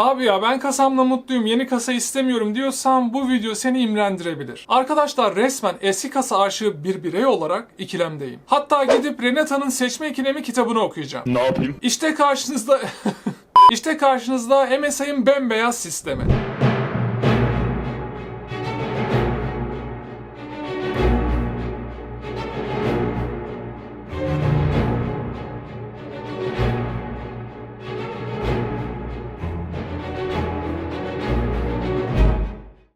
Abi ya ben kasamla mutluyum yeni kasa istemiyorum diyorsan bu video seni imrendirebilir. Arkadaşlar resmen eski kasa aşığı bir birey olarak ikilemdeyim. Hatta gidip Renata'nın seçme ikilemi kitabını okuyacağım. Ne yapayım? İşte karşınızda... işte karşınızda MSI'ın bembeyaz sistemi.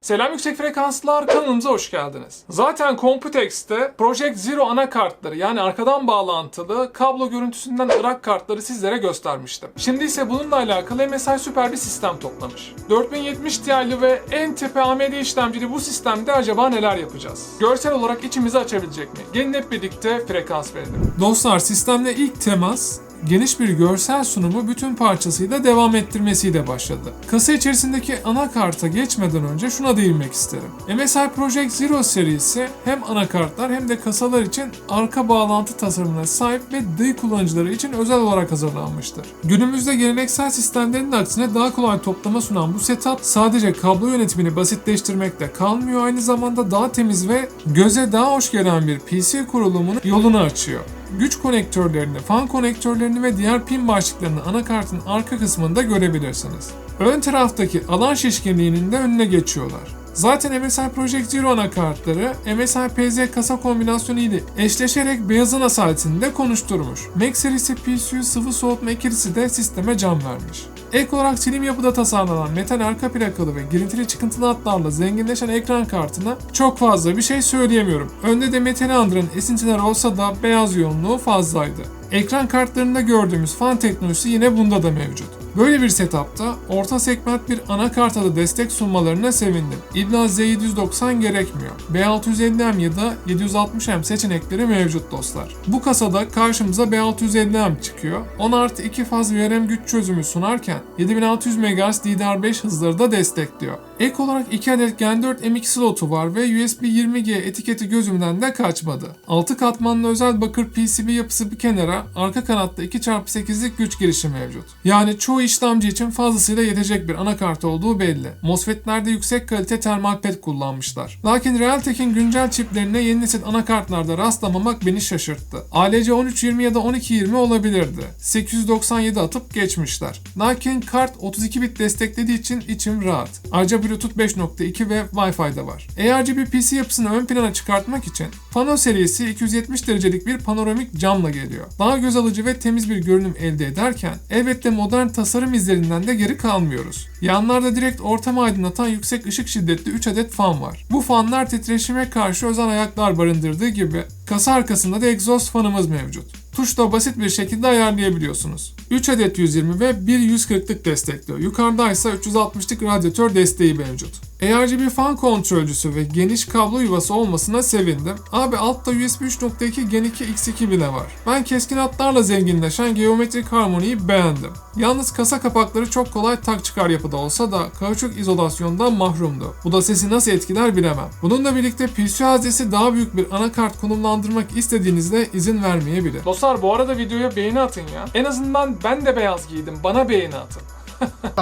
Selam yüksek frekanslar kanalımıza hoş geldiniz. Zaten Computex'te Project Zero anakartları yani arkadan bağlantılı kablo görüntüsünden ırak kartları sizlere göstermiştim. Şimdi ise bununla alakalı MSI süper bir sistem toplamış. 4070 Ti'li ve en tepe AMD işlemcili bu sistemde acaba neler yapacağız? Görsel olarak içimizi açabilecek mi? Gelin hep birlikte frekans verelim. Dostlar sistemle ilk temas geniş bir görsel sunumu bütün parçasıyla devam ettirmesiyle başladı. Kasa içerisindeki anakarta geçmeden önce şuna değinmek isterim. MSI Project Zero serisi hem anakartlar hem de kasalar için arka bağlantı tasarımına sahip ve DI kullanıcıları için özel olarak hazırlanmıştır. Günümüzde geleneksel sistemlerin aksine daha kolay toplama sunan bu setup sadece kablo yönetimini basitleştirmekte kalmıyor aynı zamanda daha temiz ve göze daha hoş gelen bir PC kurulumunun yolunu açıyor güç konektörlerini, fan konektörlerini ve diğer pin başlıklarını anakartın arka kısmında görebilirsiniz. Ön taraftaki alan şişkinliğinin de önüne geçiyorlar. Zaten MSI Project Zero anakartları MSI PZ kasa kombinasyonu ile eşleşerek beyazın asaletini de konuşturmuş. Mac serisi PCU sıvı soğutma ikilisi de sisteme can vermiş. Ek olarak slim yapıda tasarlanan metal arka plakalı ve girintili çıkıntılı hatlarla zenginleşen ekran kartına çok fazla bir şey söyleyemiyorum. Önde de metali andıran esintiler olsa da beyaz yoğunluğu fazlaydı. Ekran kartlarında gördüğümüz fan teknolojisi yine bunda da mevcut. Böyle bir setupta orta segment bir anakarta da destek sunmalarına sevindim. İbla Z790 gerekmiyor. B650M ya da 760M seçenekleri mevcut dostlar. Bu kasada karşımıza B650M çıkıyor. 10 artı 2 faz VRM güç çözümü sunarken 7600 MHz DDR5 hızları da destekliyor. Ek olarak 2 adet Gen 4 M2 slotu var ve USB 20G etiketi gözümden de kaçmadı. 6 katmanlı özel bakır PCB yapısı bir kenara arka kanatta 2x8'lik güç girişi mevcut. Yani çoğu işlemci için fazlasıyla yetecek bir anakart olduğu belli. MOSFET'lerde yüksek kalite termal pet kullanmışlar. Lakin Realtek'in güncel çiplerine yeni nesil anakartlarda rastlamamak beni şaşırttı. ALC 1320 ya da 1220 olabilirdi. 897 atıp geçmişler. Lakin kart 32 bit desteklediği için içim rahat. Ayrıca Bluetooth 5.2 ve Wi-Fi de var. ARGB PC yapısını ön plana çıkartmak için Pano serisi 270 derecelik bir panoramik camla geliyor. Daha göz alıcı ve temiz bir görünüm elde ederken elbette modern tasarım izlerinden de geri kalmıyoruz. Yanlarda direkt ortamı aydınlatan yüksek ışık şiddetli 3 adet fan var. Bu fanlar titreşime karşı özel ayaklar barındırdığı gibi kasa arkasında da egzoz fanımız mevcut. Tuşla basit bir şekilde ayarlayabiliyorsunuz. 3 adet 120 ve 1 140'lık destekliyor. Yukarıda ise 360'lık radyatör desteği mevcut. ARGB fan kontrolcüsü ve geniş kablo yuvası olmasına sevindim. Abi altta USB 3.2 Gen 2 X2 bile var. Ben keskin hatlarla zenginleşen geometrik harmoniyi beğendim. Yalnız kasa kapakları çok kolay tak çıkar yapıda olsa da kauçuk izolasyondan mahrumdu. Bu da sesi nasıl etkiler bilemem. Bununla birlikte PC haznesi daha büyük bir anakart konumlandırmak istediğinizde izin vermeyebilir. Dostlar bu arada videoya beğeni atın ya. En azından ben de beyaz giydim. Bana beğeni atın.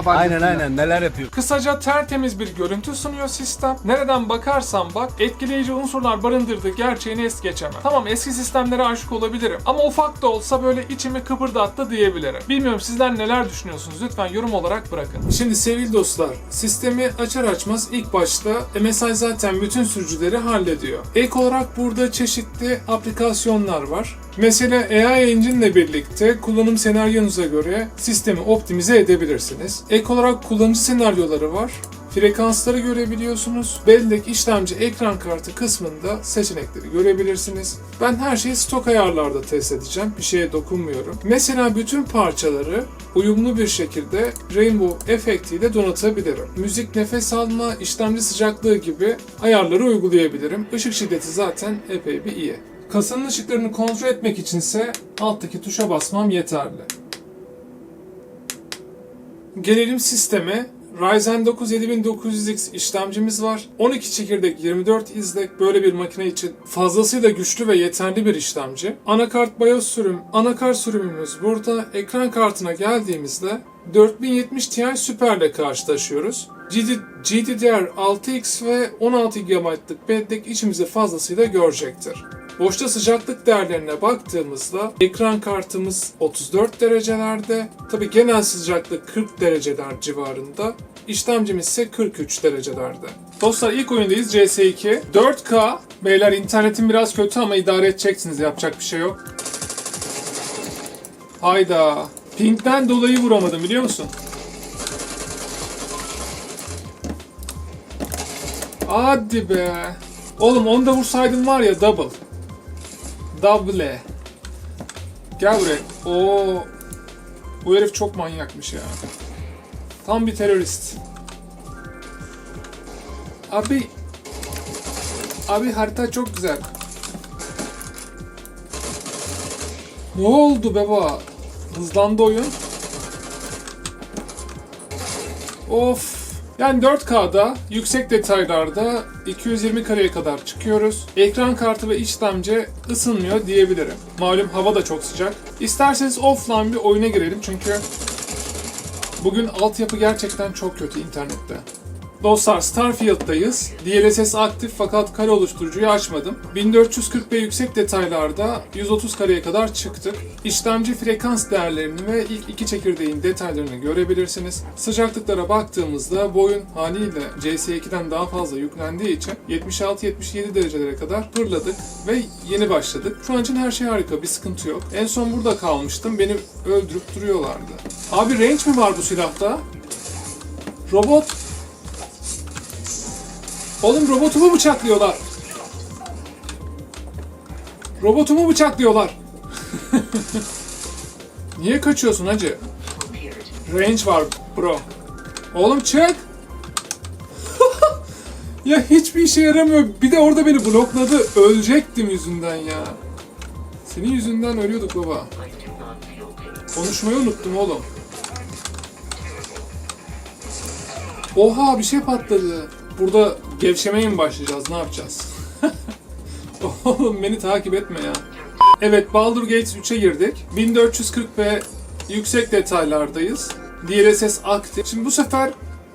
Aynen aynen neler yapıyor. Kısaca tertemiz bir görüntü sunuyor sistem. Nereden bakarsan bak etkileyici unsurlar barındırdığı gerçeğini es geçemem. Tamam eski sistemlere aşık olabilirim ama ufak da olsa böyle içimi kıpırdattı diyebilirim. Bilmiyorum sizler neler düşünüyorsunuz lütfen yorum olarak bırakın. Şimdi sevgili dostlar sistemi açar açmaz ilk başta MSI zaten bütün sürücüleri hallediyor. Ek olarak burada çeşitli aplikasyonlar var. Mesela AI Engine ile birlikte kullanım senaryonuza göre sistemi optimize edebilirsiniz. Ek olarak kullanıcı senaryoları var. Frekansları görebiliyorsunuz. Bellek işlemci ekran kartı kısmında seçenekleri görebilirsiniz. Ben her şeyi stok ayarlarda test edeceğim. Bir şeye dokunmuyorum. Mesela bütün parçaları uyumlu bir şekilde Rainbow efektiyle donatabilirim. Müzik, nefes alma, işlemci sıcaklığı gibi ayarları uygulayabilirim. Işık şiddeti zaten epey bir iyi. Kasanın ışıklarını kontrol etmek içinse alttaki tuşa basmam yeterli. Gelelim sisteme. Ryzen 9 7900X işlemcimiz var. 12 çekirdek 24 izlek böyle bir makine için fazlasıyla güçlü ve yeterli bir işlemci. Anakart BIOS sürüm, anakart sürümümüz burada. Ekran kartına geldiğimizde 4070 Ti Super ile karşılaşıyoruz. GD GDDR 6X ve 16 GB'lık bellek içimizi fazlasıyla görecektir. Boşta sıcaklık değerlerine baktığımızda ekran kartımız 34 derecelerde, tabi genel sıcaklık 40 dereceler civarında, işlemcimiz ise 43 derecelerde. Dostlar ilk oyundayız CS2. 4K. Beyler internetim biraz kötü ama idare edeceksiniz yapacak bir şey yok. Hayda. Pink'ten dolayı vuramadım biliyor musun? Hadi be. Oğlum onu da vursaydın var ya double. Double. Gel buraya. Oo. Bu herif çok manyakmış ya. Tam bir terörist. Abi. Abi harita çok güzel. Ne oldu beba? Hızlandı oyun. Of. Yani 4K'da yüksek detaylarda 220 kareye kadar çıkıyoruz. Ekran kartı ve işlemci ısınmıyor diyebilirim. Malum hava da çok sıcak. İsterseniz offline bir oyuna girelim çünkü bugün altyapı gerçekten çok kötü internette. Dostlar Starfield'dayız. DLSS aktif fakat kare oluşturucuyu açmadım. 1440p yüksek detaylarda 130 kareye kadar çıktık. İşlemci frekans değerlerini ve ilk iki çekirdeğin detaylarını görebilirsiniz. Sıcaklıklara baktığımızda bu oyun haliyle CS2'den daha fazla yüklendiği için 76-77 derecelere kadar fırladık ve yeni başladık. Şu an için her şey harika, bir sıkıntı yok. En son burada kalmıştım, beni öldürüp duruyorlardı. Abi range mi var bu silahta? Robot Oğlum robotumu bıçaklıyorlar. Robotumu bıçaklıyorlar. Niye kaçıyorsun hacı? Range var bro. Oğlum çık. ya hiçbir işe yaramıyor. Bir de orada beni blokladı. Ölecektim yüzünden ya. Senin yüzünden ölüyorduk baba. Konuşmayı unuttum oğlum. Oha bir şey patladı. Burada gevşemeye mi başlayacağız? Ne yapacağız? Oğlum beni takip etme ya. Evet Baldur Gates 3'e girdik. 1440p yüksek detaylardayız. DLSS aktif. Şimdi bu sefer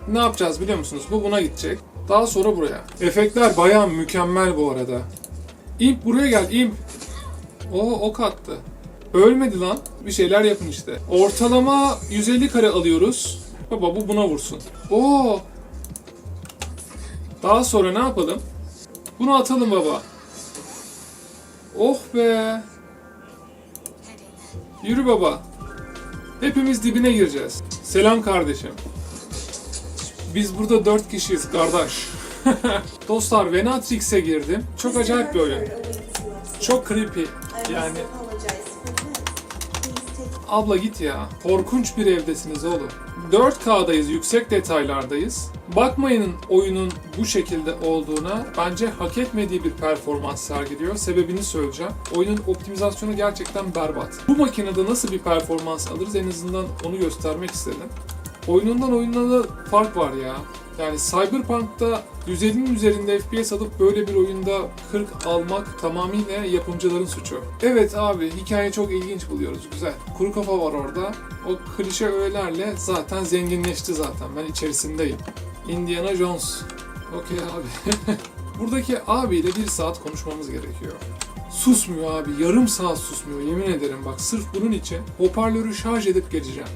ne yapacağız biliyor musunuz? Bu buna gidecek. Daha sonra buraya. Efektler bayağı mükemmel bu arada. İmp buraya gel imp. Oo ok attı. Ölmedi lan. Bir şeyler yapın işte. Ortalama 150 kare alıyoruz. Baba bu buna vursun. Oo daha sonra ne yapalım? Bunu atalım baba. Oh be. Yürü baba. Hepimiz dibine gireceğiz. Selam kardeşim. Biz burada dört kişiyiz kardeş. Dostlar Venatrix'e girdim. Çok acayip bir oyun. Çok creepy. Yani abla git ya. Korkunç bir evdesiniz oğlum. 4K'dayız, yüksek detaylardayız. Bakmayın oyunun bu şekilde olduğuna. Bence hak etmediği bir performans sergiliyor. Sebebini söyleyeceğim. Oyunun optimizasyonu gerçekten berbat. Bu makinede nasıl bir performans alırız en azından onu göstermek istedim. Oyunundan oyununa da fark var ya. Yani Cyberpunk'ta 150'nin üzerinde FPS alıp böyle bir oyunda 40 almak tamamıyla yapımcıların suçu. Evet abi hikaye çok ilginç buluyoruz güzel. Kuru kafa var orada. O klişe öğelerle zaten zenginleşti zaten ben içerisindeyim. Indiana Jones. Okey abi. Buradaki abiyle bir saat konuşmamız gerekiyor. Susmuyor abi. Yarım saat susmuyor. Yemin ederim bak sırf bunun için hoparlörü şarj edip geleceğim.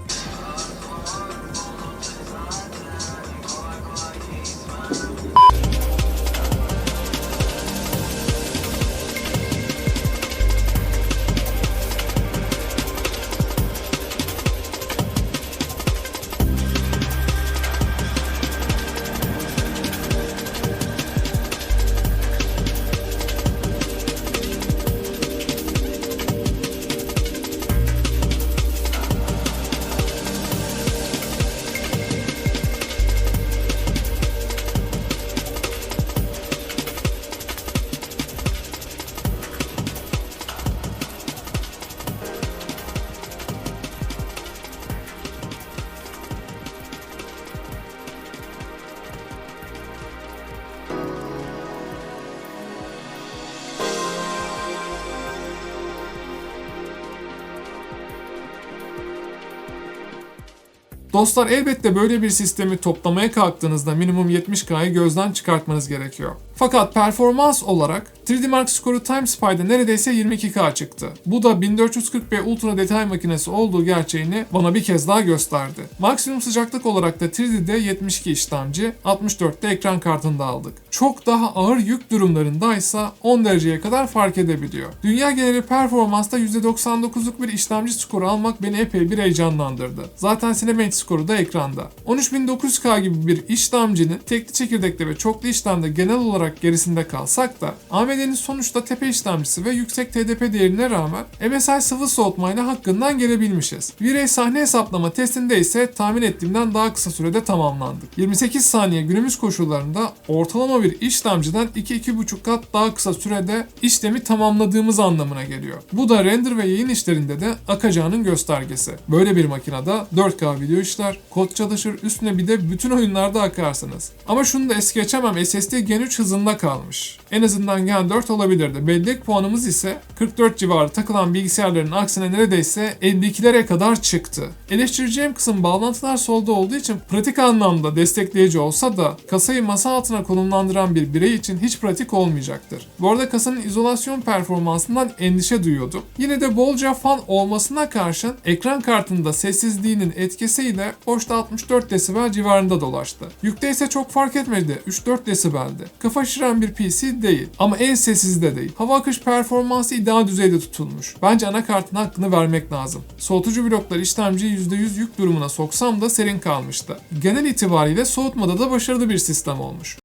Dostlar elbette böyle bir sistemi toplamaya kalktığınızda minimum 70K'yı gözden çıkartmanız gerekiyor. Fakat performans olarak 3D Mark skoru Time Spy'da neredeyse 22K çıktı. Bu da 1440p ultra detay makinesi olduğu gerçeğini bana bir kez daha gösterdi. Maksimum sıcaklık olarak da 3D'de 72 işlemci, 64'te ekran kartında aldık. Çok daha ağır yük durumlarındaysa 10 dereceye kadar fark edebiliyor. Dünya geneli performansta %99'luk bir işlemci skoru almak beni epey bir heyecanlandırdı. Zaten Cinebench skoru da ekranda. 13900K gibi bir işlemcinin tekli çekirdekte ve çoklu işlemde genel olarak gerisinde kalsak da AMD'nin sonuçta tepe işlemcisi ve yüksek TDP değerine rağmen MSI sıvı soğutmayla hakkından gelebilmişiz. V-Ray sahne hesaplama testinde ise tahmin ettiğimden daha kısa sürede tamamlandık. 28 saniye günümüz koşullarında ortalama bir işlemciden 2-2,5 kat daha kısa sürede işlemi tamamladığımız anlamına geliyor. Bu da render ve yayın işlerinde de akacağının göstergesi. Böyle bir makinede 4K video işler, kod çalışır, üstüne bir de bütün oyunlarda akarsınız. Ama şunu da es geçemem SSD Gen 3 hızında kalmış. En azından Gen 4 olabilirdi. Bellek puanımız ise 44 civarı takılan bilgisayarların aksine neredeyse 52'lere kadar çıktı. Eleştireceğim kısım bağlantılar solda olduğu için pratik anlamda destekleyici olsa da kasayı masa altına konumlandıran bir birey için hiç pratik olmayacaktır. Bu arada kasanın izolasyon performansından endişe duyuyordum. Yine de bolca fan olmasına karşın ekran kartında sessizliğinin etkisiyle boşta 64 desibel civarında dolaştı. Yükte ise çok fark etmedi 3-4 desibeldi. Kafa şiren bir PC değil ama en sessiz de değil. Hava akış performansı ideal düzeyde tutulmuş. Bence anakartın hakkını vermek lazım. Soğutucu bloklar işlemciyi %100 yük durumuna soksam da serin kalmıştı. Genel itibariyle soğutmada da başarılı bir sistem olmuş.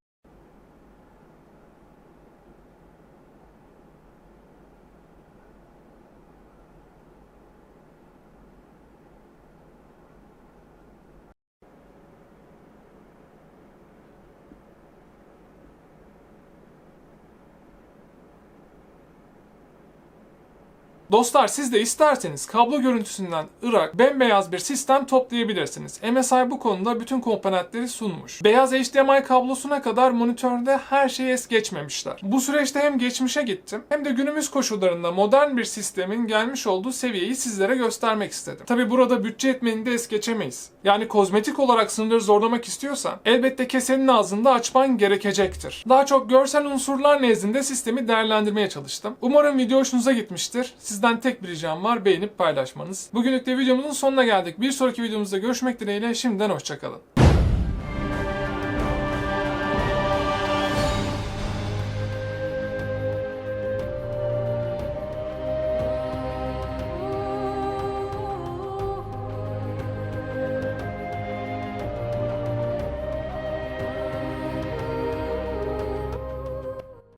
Dostlar siz de isterseniz kablo görüntüsünden ırak bembeyaz bir sistem toplayabilirsiniz. MSI bu konuda bütün komponentleri sunmuş. Beyaz HDMI kablosuna kadar monitörde her şeyi es geçmemişler. Bu süreçte hem geçmişe gittim hem de günümüz koşullarında modern bir sistemin gelmiş olduğu seviyeyi sizlere göstermek istedim. Tabi burada bütçe etmeni de es geçemeyiz. Yani kozmetik olarak sınırları zorlamak istiyorsan elbette kesenin ağzında açman gerekecektir. Daha çok görsel unsurlar nezdinde sistemi değerlendirmeye çalıştım. Umarım video hoşunuza gitmiştir. Sizden tek bir ricam var beğenip paylaşmanız. Bugünlük de videomuzun sonuna geldik. Bir sonraki videomuzda görüşmek dileğiyle şimdiden hoşçakalın.